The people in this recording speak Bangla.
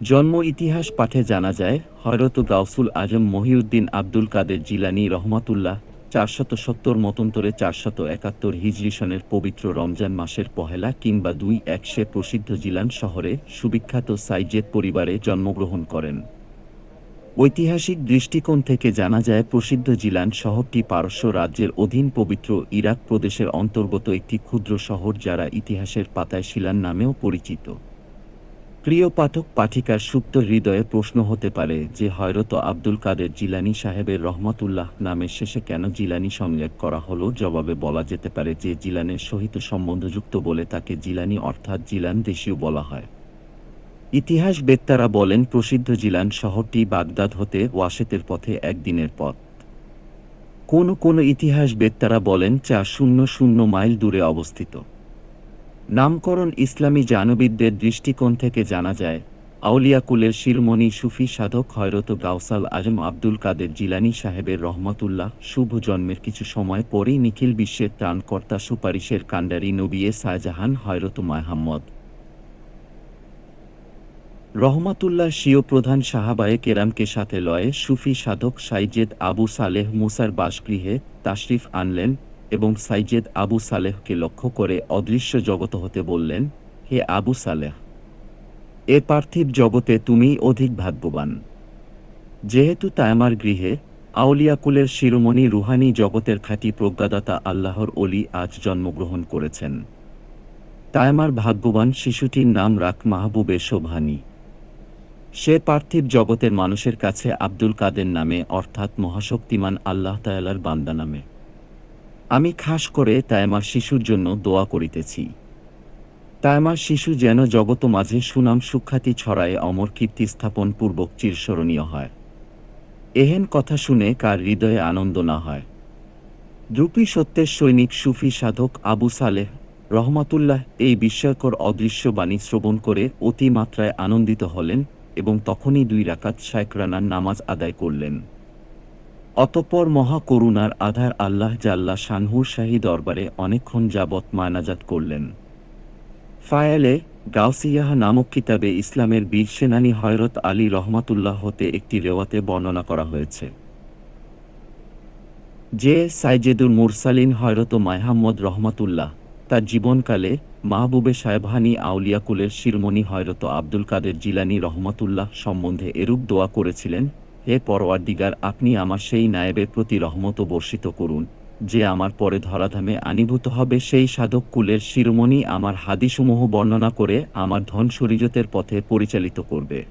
জন্ম ইতিহাস পাঠে জানা যায়, হয়রত গাউসুল আজম মহিউদ্দিন আব্দুল কাদের জিলানি রহমাতুল্লাহ চারশত সত্তর মতন্তরে চারশত একাত্তর হিজরি সনের পবিত্র রমজান মাসের পহেলা কিংবা দুই একশে প্রসিদ্ধ জিলান শহরে সুবিখ্যাত সাইজেদ পরিবারে জন্মগ্রহণ করেন। ঐতিহাসিক দৃষ্টিকোণ থেকে জানা যায়, প্রসিদ্ধ জিলান শহরটি পারস্য রাজ্যের অধীন পবিত্র ইরাক প্রদেশের অন্তর্গত একটি ক্ষুদ্র শহর যারা ইতিহাসের পাতায় শিলান নামেও পরিচিত। প্রিয় পাঠক পাঠিকার সুপ্ত হৃদয়ে প্রশ্ন হতে পারে যে হয়রত আব্দুল কাদের জিলানি সাহেবের রহমতুল্লাহ নামের শেষে কেন জিলানি সংযোগ করা হলো? জবাবে বলা যেতে পারে যে জিলানের সহিত সম্বন্ধযুক্ত বলে তাকে জিলানি অর্থাৎ জিলান দেশীয় বলা হয়। ইতিহাস বেত্তারা বলেন, প্রসিদ্ধ জিলান শহরটি বাগদাদ হতে ওয়াশেতের পথে একদিনের পথ। কোন কোন ইতিহাস বেত্তারা বলেন, চার শূন্য শূন্য মাইল দূরে অবস্থিত। নামকরণ ইসলামী জানবিদদের দৃষ্টিকোণ থেকে জানা যায় আউলিয়াকুলের শিরমণি সুফি সাধক হয়রত গাউসাল আজম আব্দুল কাদের জিলানি সাহেবের রহমতুল্লাহ শুভ জন্মের কিছু সময় পরেই নিখিল বিশ্বের ত্রাণকর্তা সুপারিশের কাণ্ডারি নবিয়ে শাহজাহান হয়রত মাহমদ রহমাতুল্লাহ স্বীয় প্রধান সাহাবায়ে কেরামকে সাথে লয়ে সুফি সাধক সাইজেদ আবু সালেহ মুসার বাসগৃহে তাশরিফ আনলেন এবং সাইজেদ আবু সালেহকে লক্ষ্য করে অদৃশ্য জগত হতে বললেন, হে আবু সালেহ, এ পার্থিব জগতে তুমি অধিক ভাগ্যবান। যেহেতু তায়ামার গৃহে আউলিয়াকুলের শিরোমণি রুহানি জগতের খ্যাতি প্রজ্ঞাদাতা আল্লাহর অলি আজ জন্মগ্রহণ করেছেন। তায়ামার ভাগ্যবান শিশুটির নাম রাখ মাহবুবে শোভানি। সে পার্থিব জগতের মানুষের কাছে আব্দুল কাদের নামে, অর্থাৎ মহাশক্তিমান আল্লাহ তায়ালার বান্দা নামে। আমি খাস করে তাইমার শিশুর জন্য দোয়া করিতেছি। তাইমার শিশু যেন জগত মাঝে সুনাম সুখ্যাতি ছড়ায় অমর কীর্তি স্থাপন পূর্বক চিরস্মরণীয় হয়। এহেন কথা শুনে কার হৃদয়ে আনন্দ না হয়। দ্রুপী সত্যের সৈনিক সুফি সাধক আবু সালেহ রহমাতুল্লাহ এই বিস্ময়কর অদৃশ্য বাণী শ্রবণ করে অতিমাত্রায় আনন্দিত হলেন এবং তখনই দুই রাকাত শায়করানার নামাজ আদায় করলেন। অতঃপর মহাকরুণার আধার আল্লাহ জাল্লা শানহুর শাহী দরবারে অনেকক্ষণ যাবৎ মায়নাজাত করলেন। ফায়ালে গাউসিয়াহ নামক কিতাবে ইসলামের বীর সেনানী হয়রত আলী রহমাতুল্লাহ হতে একটি রেওয়াতে বর্ণনা করা হয়েছে। যে সাইজেদুল মুরসালিন হয়রত মাহমদ রহমাতুল্লাহ, তার জীবনকালে মাহবুবে সাহেবহানি আউলিয়াকুলের শিরমণি হয়রত আব্দুল কাদের জিলানি রহমতুল্লাহ সম্বন্ধে এরূপ দোয়া করেছিলেন হে পরওয়ারদিগার, আপনি আমার সেই নায়েবের প্রতি রহমত বর্ষিত করুন, যে আমার পরে ধরাধামে আনিভূত হবে সেই সাধক কুলের শিরোমণি আমার হাদিসমূহ বর্ণনা করে আমার ধন শরীরতের পথে পরিচালিত করবে।